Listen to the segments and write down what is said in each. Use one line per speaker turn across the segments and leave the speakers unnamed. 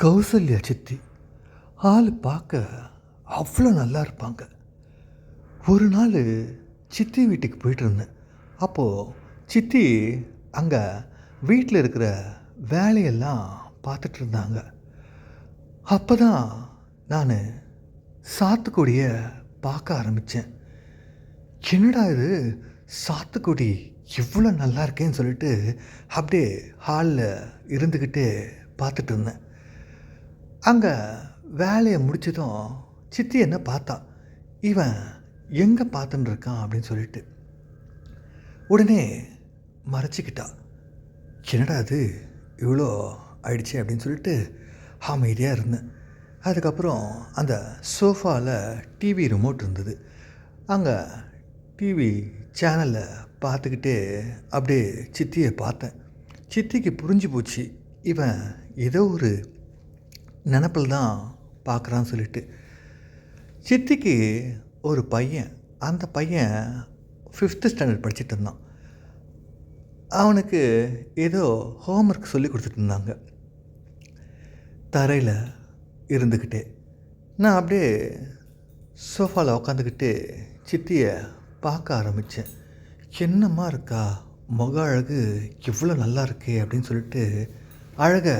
கௌசல்யா சித்தி. ஆள் பார்க்க அவ்வளோ நல்லா இருப்பாங்க. ஒரு நாள் சித்தி வீட்டுக்கு போயிட்டு இருந்தேன். அப்போது சித்தி அங்கே வீட்டில் இருக்கிற வேலையெல்லாம் பார்த்துட்டு இருந்தாங்க. அப்போ தான் நான் சாத்துக்குடியை பார்க்க ஆரம்பித்தேன் என்னடா இது? சாத்துக்குடி இவ்வளோ நல்லா இருக்கேன்னு சொல்லிட்டு அப்படியே ஹாலில் இருந்துக்கிட்டு பார்த்துட்டு இருந்தேன். அங்கே வேலையை முடிச்சதும் சித்தி என்ன பார்த்தா இவன் எங்கே பார்த்துன்னு இருக்கான்? அப்படின்னு சொல்லிட்டு. உடனே மறைச்சிக்கிட்டா என்னடா அது இவ்வளோ ஆயிடுச்சு? அப்படின்னு சொல்லிட்டு அமைதியாக இருந்தேன். அதுக்கப்புறம் அந்த சோஃபாவில் டிவி ரிமோட் இருந்தது. அங்கே டிவி சேனலில் பார்த்துக்கிட்டே அப்படியே சித்தியை பார்த்தேன். சித்திக்கு புரிஞ்சு போச்சு இவன் ஏதோ ஒரு நினப்பில் தான் பார்க்குறான்னு சொல்லிட்டு. சித்திக்கு ஒரு பையன் அந்த பையன் ஃபிஃப்த்து ஸ்டாண்டர்ட் படிச்சுட்டு இருந்தான். அவனுக்கு ஏதோ ஹோம்ஒர்க் சொல்லி கொடுத்துட்டு இருந்தாங்க. தரையில் இருந்துக்கிட்டே நான் அப்படியே சோஃபாவில் உக்காந்துக்கிட்டு சித்தியை பார்க்க ஆரம்பித்தேன் என்னம்மா இருக்கா? முக அழகு இவ்வளோ நல்லா இருக்கே அப்படின்னு சொல்லிட்டு அழகை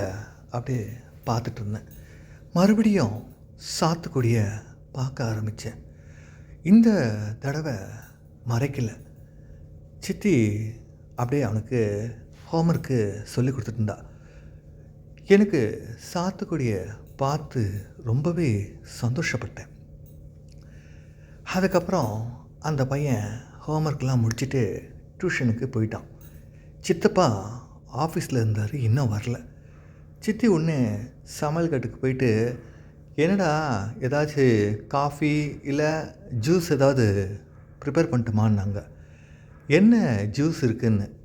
அப்படியே பார்த்துட்டு இருந்தேன். மறுபடியும் சாத்துக்குடியை பார்க்க ஆரம்பித்தேன் இந்த தடவை மறைக்கலை. சித்தி அப்படியே அவனுக்கு ஹோம்ஒர்க்கு சொல்லி கொடுத்துட்டு எனக்கு சாத்துக்குடியை பார்த்து ரொம்பவே சந்தோஷப்பட்டேன். அதுக்கப்புறம் அந்த பையன் ஹோம்ஒர்க்லாம் முடிச்சுட்டு டியூஷனுக்கு போயிட்டான். சித்தப்பா ஆஃபீஸில் இருந்தார் இன்னும் வரல. சித்தி ஒன்று சமையல் கட்டுக்கு போயிட்டு என்னடா ஏதாச்சும் காஃபி இல்லை ஜூஸ் ஏதாவது ப்ரிப்பேர் பண்ணிட்டுமான்னாங்க. என்ன ஜூஸ் இருக்குன்னு?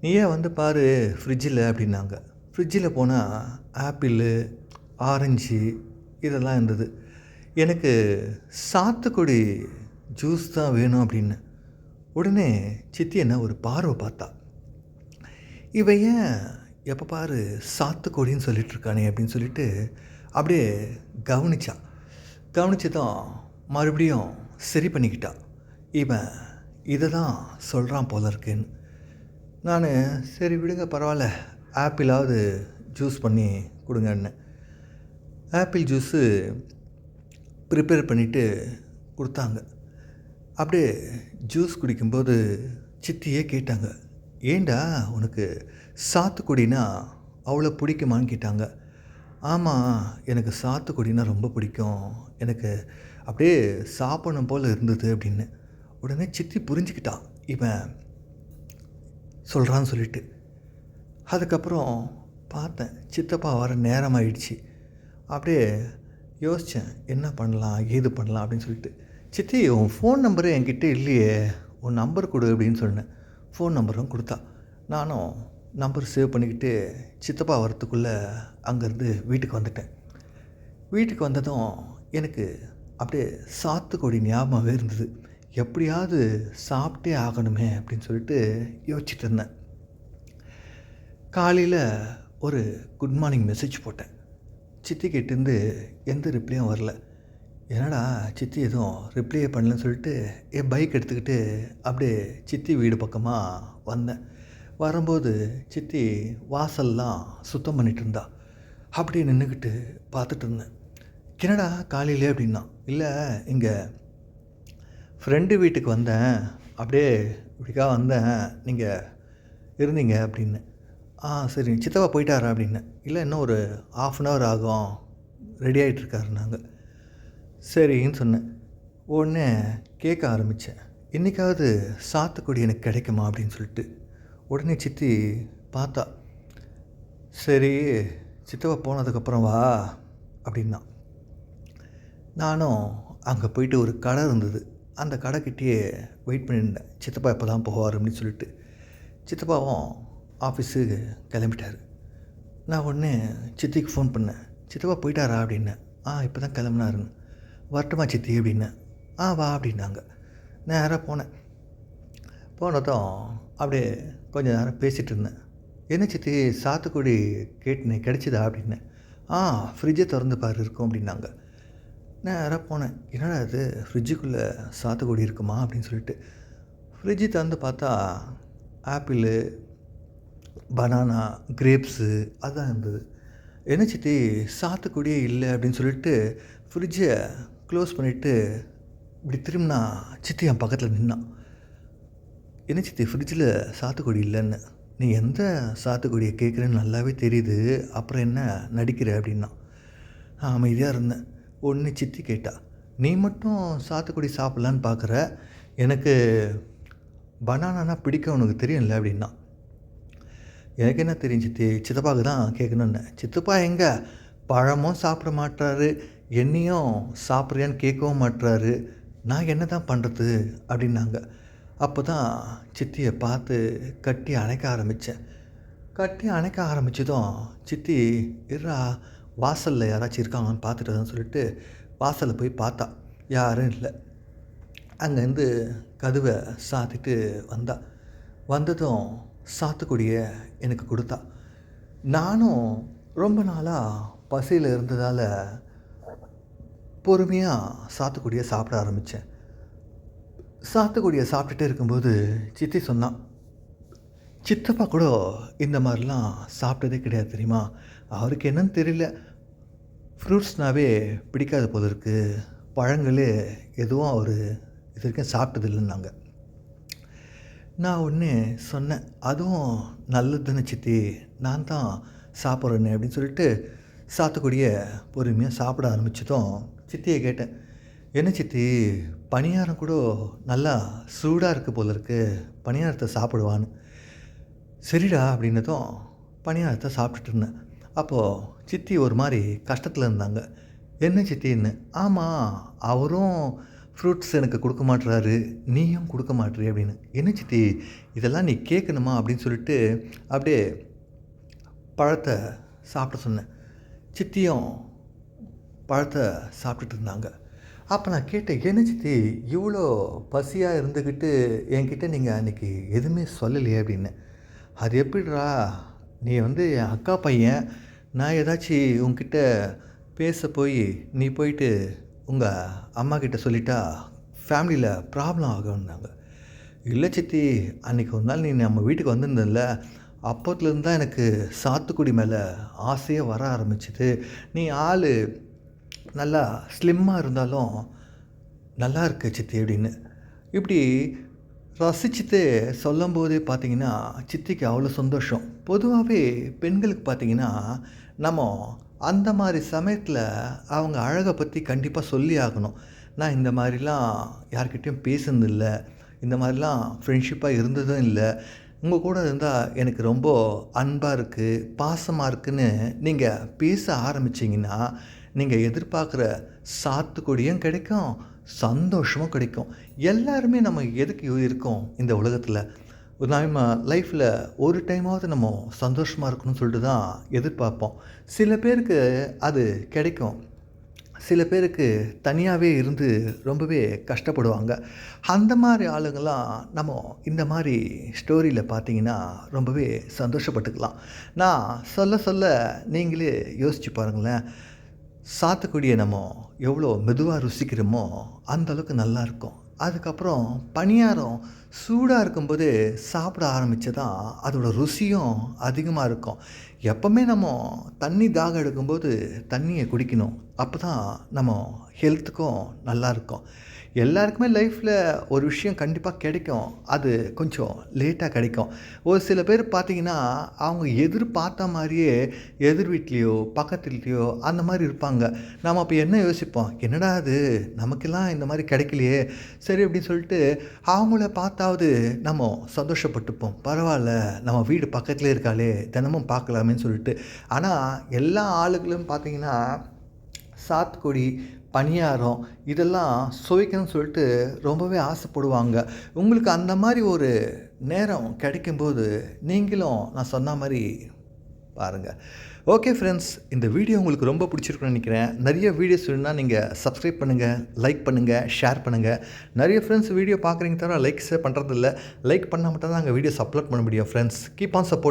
நீயே வந்து பாரு ஃப்ரிட்ஜில் அப்படின்னாங்க. ஃப்ரிட்ஜில் போனால் ஆப்பிள் ஆரஞ்சு இதெல்லாம் இருந்தது. எனக்கு சாத்துக்குடி ஜூஸ் தான் வேணும் அப்படின்னு. உடனே சித்தி என்ன ஒரு பார்வை பார்த்தா. இவ ஏன் எப்போ பாரு சாத்துக்கொடின்னு சொல்லிட்டு இருக்கானே அப்படின்னு சொல்லிட்டு அப்படியே கவனிச்சா கவனிச்சதும் மறுபடியும் சரி பண்ணிக்கிட்டா இவன் இதை தான் சொல்கிறான் போல இருக்குன்னு. நான் சரி விடுங்க பரவாயில்ல. ஆப்பிளாவது ஜூஸ் பண்ணி கொடுங்கன்னு. ஆப்பிள் ஜூஸு ப்ரிப்பேர் பண்ணிவிட்டு கொடுத்தாங்க. அப்படியே ஜூஸ் குடிக்கும்போது சித்தியே கேட்டாங்க. ஏண்டா உனக்கு சாத்துக்குடினா அவ்வளோ பிடிக்குமான்னு கேட்டாங்க. ஆமாம் எனக்கு சாத்துக்குடினா ரொம்ப பிடிக்கும். எனக்கு அப்படியே சாப்பிடணும் போல் இருந்தது அப்படின்னு. உடனே சித்தி புரிஞ்சுக்கிட்டான் இவன் சொல்கிறான்னு சொல்லிட்டு. அதுக்கப்புறம் பார்த்தேன் சித்தப்பா வர நேரம் ஆயிடுச்சு அப்படியே யோசித்தேன் என்ன பண்ணலாம் ஏது பண்ணலாம் அப்படின்னு சொல்லிட்டு. சித்தி உன் ஃபோன் நம்பரு என்கிட்ட இல்லையே. உன் நம்பர் கொடு அப்படின்னு சொன்னேன். ஃபோன் நம்பரும் கொடுத்தா. நானும் நம்பர் சேவ் பண்ணிக்கிட்டு சித்தப்பா வரத்துக்குள்ளே அங்கேருந்து வீட்டுக்கு வந்துட்டேன். வீட்டுக்கு வந்ததும் எனக்கு அப்படியே சாத்துக்கொடி ஞாபகமாகவே இருந்தது. எப்படியாவது சாப்பிட்டே ஆகணுமே அப்படின்னு சொல்லிட்டு யோசிச்சுட்டு இருந்தேன். காலையில் ஒரு குட் மார்னிங் மெசேஜ் போட்டேன். சித்தி கிட்டேருந்து எந்த ரிப்ளையும் வரல. என்னடா சித்தி எதுவும் ரிப்ளையே பண்ணலன்னு சொல்லிட்டு என் பைக் எடுத்துக்கிட்டு அப்படியே சித்தி வீடு பக்கமாக வந்தேன். வரும்போது சித்தி வாசல்லாம் சுத்தம் பண்ணிகிட்டு இருந்தா. அப்படியே நின்றுக்கிட்டு பார்த்துட்டு இருந்தேன். என்னடா காலையிலே அப்படின்னா? இல்லை இங்கே ஃப்ரெண்டு வீட்டுக்கு வந்தேன். அப்படியே இப்படிக்கா வந்தேன். நீங்கள் இருந்தீங்க அப்படின்னு. ஆ சரி சித்தப்பா போயிட்டாரா அப்படின்னு. இல்லை இன்னும் ஒரு ஆஃப் அன் ஹவர் ஆகும். ரெடி ஆகிட்டுருக்காரு நாங்கள் சரின்னு சொன்னேன். உடனே கேட்க ஆரம்பித்தேன் இன்றைக்காவது சாத்துக்குடி எனக்கு கிடைக்குமா? அப்படின்னு சொல்லிட்டு. உடனே சித்தி பார்த்தா சரி சித்தப்பா போனதுக்கப்புறம் வா அப்படின்னா. நானும் அங்கே போயிட்டு ஒரு கடை இருந்தது. அந்த கடைக்கிட்டேயே வெயிட் பண்ணியிருந்தேன். சித்தப்பா எப்போ தான் போவார்? அப்படின்னு சொல்லிட்டு. சித்தப்பாவும் ஆஃபீஸுக்கு கிளம்பிட்டார். நான் உடனே சித்திக்கு ஃபோன் பண்ணேன். சித்தப்பா போயிட்டாரா? அப்படின்னேன். ஆ இப்போ தான் கிளம்புனாருன்னு. வரட்டுமா சித்தி அப்படின்னேன் ஆ வா அப்படின்னாங்க. நேராக போனேன். போனதும் அப்படியே கொஞ்சம் நேரம் பேசிகிட்டு இருந்தேன். என்ன சித்தி சாத்துக்குடி கேட்டுனே கிடச்சிதா அப்படின்னேன் ஆ ஃப்ரிட்ஜை திறந்து பாரு இருக்கும் அப்படின்னாங்க. நேராக போனேன். என்னடா இது? ஃப்ரிட்ஜுக்குள்ளே சாத்துக்குடி இருக்குமா? அப்படின்னு சொல்லிட்டு. ஃப்ரிட்ஜு திறந்து பார்த்தா ஆப்பிள் பனானா கிரேப்ஸு அதான் இருந்தது. என்ன சித்தி சாத்துக்குடியே இல்லை அப்படின்னு சொல்லிட்டு ஃப்ரிட்ஜை க்ளோஸ் பண்ணிவிட்டு இப்படி திரும்பினா சித்தி என் பக்கத்தில் நின்னான் என்ன சித்தி ஃப்ரிட்ஜில் சாத்துக்குடி இல்லைன்னு. நீ எந்த சாத்துக்குடியை கேட்குறேன்னு நல்லாவே தெரியுது. அப்புறம் என்ன நடிக்கிற? அப்படின்னா. நான் அமைதியாக இருந்தேன். ஒன்று சித்தி கேட்டா. நீ மட்டும் சாத்துக்குடி சாப்பிட்லான்னு பார்க்குற எனக்கு பனானானா பிடிக்கும் உனக்கு தெரியும்ல? அப்படின்னா. எனக்கு என்ன தெரியும் சித்தி? சித்தப்பாவுக்கு தான் கேட்கணுன்னு சித்தப்பா எங்கே? பழமும் சாப்பிட மாட்டாரு என்னையும் சாப்பிட்றியான்னு கேட்கவும் மாட்டுறாரு நான் என்ன தான் பண்ணுறது அப்படின்னாங்க. அப்போ தான் சித்தியை பார்த்து கட்டி அணைக்க ஆரம்பித்தேன் கட்டி அணைக்க ஆரம்பித்ததும் சித்தி இருறா வாசலில் யாராச்சும் இருக்காங்கன்னு பார்த்துட்டு சொல்லிட்டு வாசலில் போய் பார்த்தா. யாரும் இல்லை. அங்கேருந்து கதவை சாத்திட்டு வந்தா. வந்ததும் சாத்துக்குடியை எனக்கு கொடுத்தா. நானும் ரொம்ப நாளாக பசியில் இருந்ததால் பொறுமையாக சாத்துக்குடியை சாப்பிட ஆரம்பித்தேன் சாத்துக்குடியை சாப்பிட்டுட்டே இருக்கும்போது சித்தி சொன்னான் சித்தப்பா கூட இந்த மாதிரிலாம் சாப்பிட்டதே கிடையாது தெரியுமா? அவருக்கு என்னன்னு தெரியல. ஃப்ரூட்ஸ்னாவே பிடிக்காத போல இருக்கு. பழங்களே எதுவும் அவர் இது வரைக்கும் சாப்பிட்டது இல்லைன்னாங்க நான் ஒன்று சொன்னேன் அதுவும் நல்லதுன்னு சித்தி. நான் தான் சாப்பிட்றேன்னு அப்படின்னு சொல்லிட்டு சாத்துக்குடியை பொறுமையாக சாப்பிட ஆரம்பித்ததும் சித்தியை கேட்டேன். என்ன சித்தி பணியாரம் கூட நல்லா சூடாக இருக்குது போல இருக்கு பணியாரத்தை சாப்பிடுவான்னு. சரிடா அப்படின்னதும் பணியாரத்தை சாப்பிட்டுட்டு இருந்தேன். அப்போது சித்தி ஒரு மாதிரி கஷ்டத்தில் இருந்தாங்க. என்ன சித்தின்னு? ஆமாம் அவரும் ஃப்ரூட்ஸ் எனக்கு கொடுக்க மாட்டுறாரு நீயும் கொடுக்க மாட்டுறி அப்படின்னு. என்ன சித்தி இதெல்லாம் நீ கேட்கணுமா? அப்படின்னு சொல்லிட்டு அப்படியே பழத்தை சாப்பிட சொன்னேன். சித்தியும் பழத்தை சாப்பிட்டுட்டு இருந்தாங்க. அப்போ நான் கேட்டேன் என்ன சித்தி இவ்வளோ பசியாக இருந்துக்கிட்டு என்கிட்ட நீங்கள் அன்றைக்கி எதுவுமே சொல்லலையே? அப்படின்னு. அது எப்படிடா நீ வந்து என் அக்கா பையன். நான் ஏதாச்சும் உங்ககிட்ட பேச போய் நீ போயிட்டு உங்கள் அம்மா கிட்ட சொல்லிட்டா ஃபேமிலியில் ப்ராப்ளம் ஆகும்னாங்க. இல்லை சித்தி அன்றைக்கி ஒரு நாள் நீ நம்ம வீட்டுக்கு வந்திருந்தல அப்போத்துலேருந்து தான் எனக்கு சாத்துக்குடி மேலே ஆசையே வர ஆரம்பிச்சிது. நீ ஆள் நல்லா ஸ்லிம்மாக இருந்தாலும் நல்லா இருக்கு சித்தி அப்படின்னு. இப்படி ரசிச்சுட்டு சொல்லும்போதே பார்த்தீங்கன்னா சித்திக்கு அவ்வளோ சந்தோஷம். பொதுவாகவே பெண்களுக்கு பார்த்தீங்கன்னா நம்ம அந்த மாதிரி சமயத்தில் அவங்க அழகை பற்றி கண்டிப்பாக சொல்லி ஆகணும். நான் இந்த மாதிரிலாம் யார்கிட்டேயும் பேசுனதில்லை இந்த மாதிரிலாம் ஃப்ரெண்ட்ஷிப்பாக இருந்ததும் இல்லை. உங்கள் கூட இருந்தால் எனக்கு ரொம்ப அன்பாக இருக்குது பாசமாக இருக்குன்னு நீங்கள் பேச ஆரம்பிச்சிங்கன்னா நீங்கள் எதிர்பார்க்குற சாத்துக்குடியும் கிடைக்கும் சந்தோஷமும் கிடைக்கும். எல்லாருமே நம்ம எதுக்கு இருக்கோம் இந்த உலகத்தில்? நம்ம லைஃப்பில் ஒரு டைமாவது நம்ம சந்தோஷமாக இருக்கணும்னு சொல்லிட்டு தான் எதிர்பார்ப்போம். சில பேருக்கு அது கிடைக்கும். சில பேருக்கு தனியாகவே இருந்து ரொம்பவே கஷ்டப்படுவாங்க. அந்த மாதிரி ஆளுங்கள்லாம் நம்ம இந்த மாதிரி ஸ்டோரியில் பார்த்தீங்கன்னா ரொம்பவே சந்தோஷப்பட்டுக்கலாம். நான் சொல்ல சொல்ல நீங்களே யோசிச்சு பாருங்களேன். சாத்துக்குடியை நம்ம எவ்வளோ மெதுவாக ருசிக்கிறோமோ அந்தளவுக்கு நல்லாயிருக்கும் அதுக்கப்புறம் பணியாரம் சூடாக இருக்கும்போது சாப்பிட ஆரம்பித்து தான் அதோடய ருசியும் அதிகமாக இருக்கும். எப்போவுமே நம்ம தண்ணி தாகம் எடுக்கும்போது தண்ணியை குடிக்கணும். அப்போ தான் நம்ம ஹெல்த்துக்கும் நல்லாயிருக்கும் எல்லாருக்குமே லைஃப்பில் ஒரு விஷயம் கண்டிப்பாக கிடைக்கும். அது கொஞ்சம் லேட்டாக கிடைக்கும். ஒரு சில பேர் பார்த்திங்கன்னா அவங்க எதிர்பார்த்த மாதிரியே எதிர் வீட்லேயோ பக்கத்துலேயோ அந்த மாதிரி இருப்பாங்க. நாம் அப்போ என்ன யோசிப்போம்? என்னடா அது நமக்கெல்லாம் இந்த மாதிரி கிடைக்கலையே. சரி அப்படின்னு சொல்லிட்டு அவங்கள பார்த்தாவது நம்ம சந்தோஷப்பட்டுப்போம். பரவாயில்ல. நம்ம வீடு பக்கத்துலேயே இருக்காளே. தினமும் பண்ணலாமேன்னு சொல்லிட்டு. ஆனால் எல்லா ஆளுகளும் பார்த்திங்கன்னா சாத்துக்குடி பணியாரம் இதெல்லாம் சுவைக்கணும்னு சொல்லிட்டு ரொம்பவே ஆசைப்படுவாங்க. உங்களுக்கு அந்த மாதிரி ஒரு நேரம் கிடைக்கும்போது நீங்களும் நான் சொன்ன மாதிரி பாருங்கள் ஓகே ஃப்ரெண்ட்ஸ் இந்த வீடியோ உங்களுக்கு ரொம்ப பிடிச்சிருக்குன்னு நினைக்கிறேன். நிறைய வீடியோஸ் வேணுன்னா நீங்கள் சப்ஸ்கிரைப் பண்ணுங்கள் லைக் பண்ணுங்கள் ஷேர் பண்ணுங்கள் நிறைய ஃப்ரெண்ட்ஸ் வீடியோ பார்க்குறீங்க தவிர லைக்ஸே பண்ணுறதில்ல லைக் பண்ணால் மட்டும் தான் நாங்கள் வீடியோஸ் அப்லோட் பண்ண முடியும் ஃப்ரெண்ட்ஸ் கீப் ஆன் சப்போர்ட்